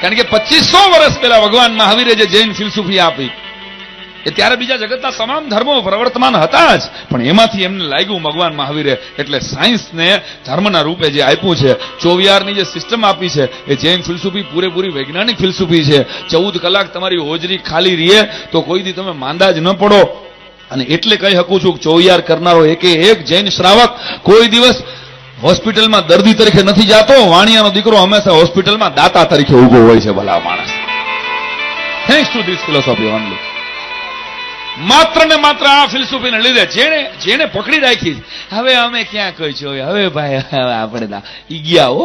કારણ કે પચીસો વર્ષ પહેલા ભગવાન મહાવીરે જે જૈન ફિલસૂફી આપી, એ ત્યારે બીજા જગતના તમામ ધર્મો પ્રવર્તમાન હતા જ, પણ એમાંથી એમને લાગ્યું ભગવાન મહાવીરે એટલે સાયન્સને ધર્મના રૂપે જે આપ્યું છે ચોવિયારની જે સિસ્ટમ આપી છે, એ જૈન ફિલસૂફી પૂરેપૂરી વૈજ્ઞાનિક ફિલસૂફી છે. ચૌદ કલાક તમારી હોજરી ખાલી રહીએ તો કોઈ દી તમે માંદા જ ન પડો. અને એટલે કહી શકું છું કે ચોવિયાર કરનારો એકે એક જૈન શ્રાવક કોઈ દિવસ હોસ્પિટલમાં દર્દી તરીકે નથી જાતો, વાણિયાનો દીકરો હંમેશા હોસ્પિટલમાં દાતા તરીકે ઊભો હોય છે, ભલા માણસ. Thanks to this philosophy only માત્ર ને માત્ર આ ફિલસુફીને લીધે જેને જેને પકડી રાખી હવે અમે ક્યાં કહી છો હવે ભાઈ આપણે ઈ ગયા હો.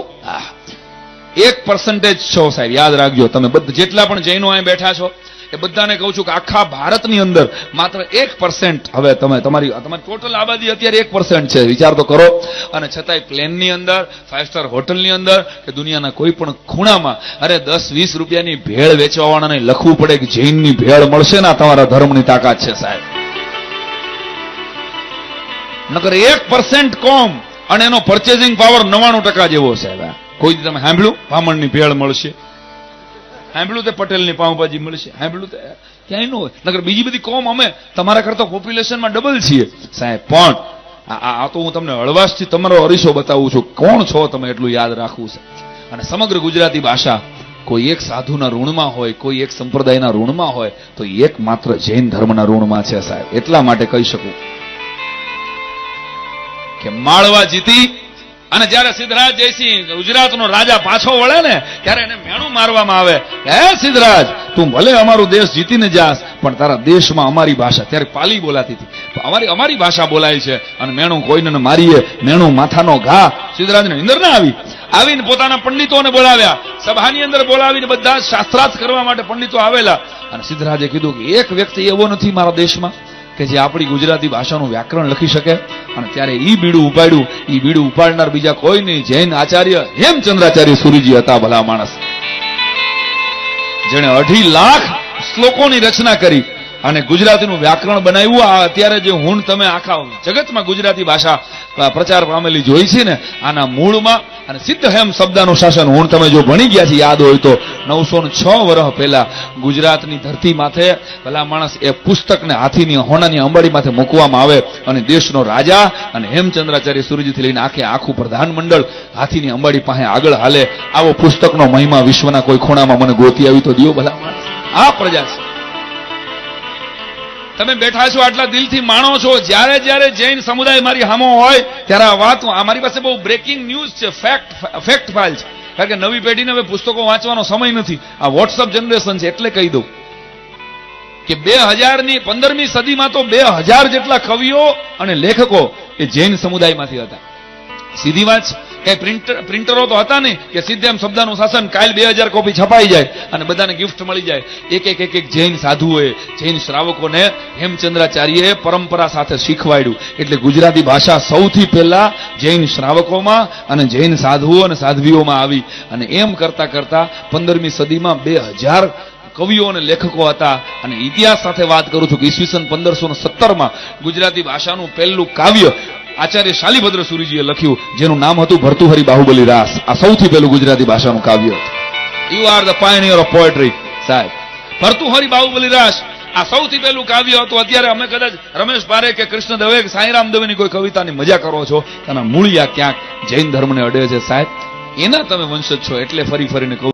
એક પર્સન્ટેજ છો સાહેબ, યાદ રાખજો, તમે બધા જેટલા પણ જૈનો અહીં બેઠા છો એ બધાને કહું છું કે આખા ભારતની અંદર માત્ર એક પર્સન્ટ હવે તમે તમારી તમારી ટોટલ આબાદી અત્યારે એક પર્સન્ટ છે. વિચાર તો કરો. અને છતાંય પ્લેનની અંદર ફાઇવ સ્ટાર હોટલની અંદર, કે દુનિયાના કોઈ પણ ખૂણામાં, અરે દસ, વીસ રૂપિયાની ભેળ વેચવાવાળાને લખવું પડે કે જૈનની ભેળ મળશે ને, તમારા ધર્મની તાકાત છે સાહેબ. નકર એક પર્સન્ટ કોમ અને એનો પરચેઝિંગ પાવર નવાણું ટકા જેવો છે કોઈ તમે સાંભળ્યું? ભામણની ભેળ મળશે. સાંભળ્યું તે પટેલની પાઉંભાજી મળશે. સાંભળ્યું તે? ક્યાંય ન હોય. નકર બીજી બધી કોમ અમે તમારા કરતા પોપ્યુલેશનમાં ડબલ છીએ. સાહેબ, પણ આ તો હું તમને હળવાશથી તમારો અરીસો બતાવું છું. કોણ છો તમે એટલું યાદ રાખવું છે? અને સમગ્ર ગુજરાતી ભાષા કોઈ એક સાધુના ઋણમાં હોય, કોઈ એક સંપ્રદાયના ઋણમાં હોય, તો એક માત્ર જૈન ધર્મના ઋણમાં છે સાહેબ. એટલા માટે કહી શકું કે માળવા જીતી અને જયારે સિદ્ધરાજ જયસિંહ ગુજરાતનો રાજા પાછો વળે ને, ત્યારે એને મેણું મારવામાં આવે. હે સિદ્ધરાજ, તું ભલે અમારો દેશ જીતીને જાસ પણ તારા દેશમાં અમારી ભાષા, ત્યારે પાલી બોલાતી હતી. અમારી અમારી ભાષા બોલાય છે, અને મેણું કોઈને ન મારીએ, મેણું માથાનો ઘા. સિદ્ધરાજને નિંદર ના આવી. આવીને પોતાના પંડિતોને બોલાવ્યા. સભાની અંદર બોલાવીને બધા શાસ્ત્રાર્થ કરવા માટે પંડિતો આવેલા. અને સિદ્ધરાજે કીધું કે એક વ્યક્તિ એવો નથી મારા દેશમાં. કે જે આપણી ગુજરાતી ભાષાનું વ્યાકરણ લખી શકે અને ત્યારે એ બીડું ઉપાડ્યું એ બીડું ઉપાડનાર બીજા કોઈ નહીં. જૈન આચાર્ય હેમચંદ્રાચાર્ય સુરીજી હતા ભલા માણસ. જેણે અઢી લાખ શ્લોકોની રચના કરી અને ગુજરાતીનું વ્યાકરણ બનાવ્યું. આ અત્યારે જે હું તમે આખા જગતમાં ગુજરાતી ભાષા પ્રચાર પામેલી જોઈ છે ને, આના મૂળમાં અને સિદ્ધ હેમ શબ્દાનું શાસન હું તમે જો ભણી ગયા છે યાદ હોય તો નવસો છ વર્ષ પહેલા ગુજરાતની ધરતી માથે ભલા માણસ એ પુસ્તકને હાથીની હોનાની અંબાડી માથે મૂકવામાં આવે અને દેશનો રાજા અને હેમચંદ્રાચાર્ય સુરજીથી લઈને આખે આખું પ્રધાનમંડળ હાથીની અંબાડી પાસે આગળ હાલે. આવો પુસ્તકનો મહિમા વિશ્વના કોઈ ખૂણામાં મને ગોતી આવી તો દિયો ભલા માણસ. આ પ્રજા છે. તમે બેઠા છો આટલા દિલથી માણો છો. જ્યારે જ્યારે જૈન સમુદાય મારી હામો હોય ત્યારે આ વાત મારી પાસે બહુ બ્રેકિંગ ન્યૂઝ છે. ફેક્ટ ફેક્ટ ફાઇલ છે. કારણ કે નવી પેઢીને હવે પુસ્તકો વાંચવાનો સમય નથી આ વોટ્સઅપ જનરેશન છે એટલે કહી દઉં કે બે હજારની પંદરમી સદીમાં તો બે હજાર જેટલા કવિઓ અને લેખકો એ જૈન સમુદાયમાંથી હતા સીધી વાત. કઈ પ્રિન્ટર પ્રિન્ટરો તો હતા નહીં કે સિદ્ધેમ શબ્દનું શાસન કાલ બે હજાર કોપી છપાઈ જાય અને બધાને ગિફ્ટ મળી જાય. એક એક એક એક જૈન સાધુઓએ જૈન શ્રાવકોને હેમચંદ્રાચાર્યએ પરંપરા સાથે શીખવાડ્યું. એટલે ગુજરાતી ભાષા સૌથી પહેલા જૈન શ્રાવકોમાં અને જૈન સાધુઓ અને સાધ્વીઓમાં આવી. અને એમ કરતા કરતા પંદરમી સદીમાં બે હજાર કવિઓ અને લેખકો હતા. અને ઇતિહાસ સાથે વાત કરું છું કે ઈસવીસન પંદરસો સત્તરમાં ગુજરાતી ભાષાનું પહેલું કાવ્ય આચાર્ય શાલીભદ્ર સુરીજીએ લખ્યું, જેનું નામ હતું ભર્તુહરી બાહુબલી રાસ. આ સૌથી પહેલું ગુજરાતી ભાષાનું કાવ્ય. હતું you are the pioneer of poetry સાહેબ. ભરતુહરી બાહુબલી રાસ, આ સૌથી પહેલું કાવ્ય હતું. અત્યારે અમે કદાચ રમેશ પારે કે કૃષ્ણ દવે કે સાંઈરામ દવેની કોઈ કવિતાની મજા કરો છો એના મૂળિયા ક્યાંક જૈન ધર્મને અડે છે, સાહેબ. એના તમે વંશજ છો, એટલે ફરી ફરીને કહું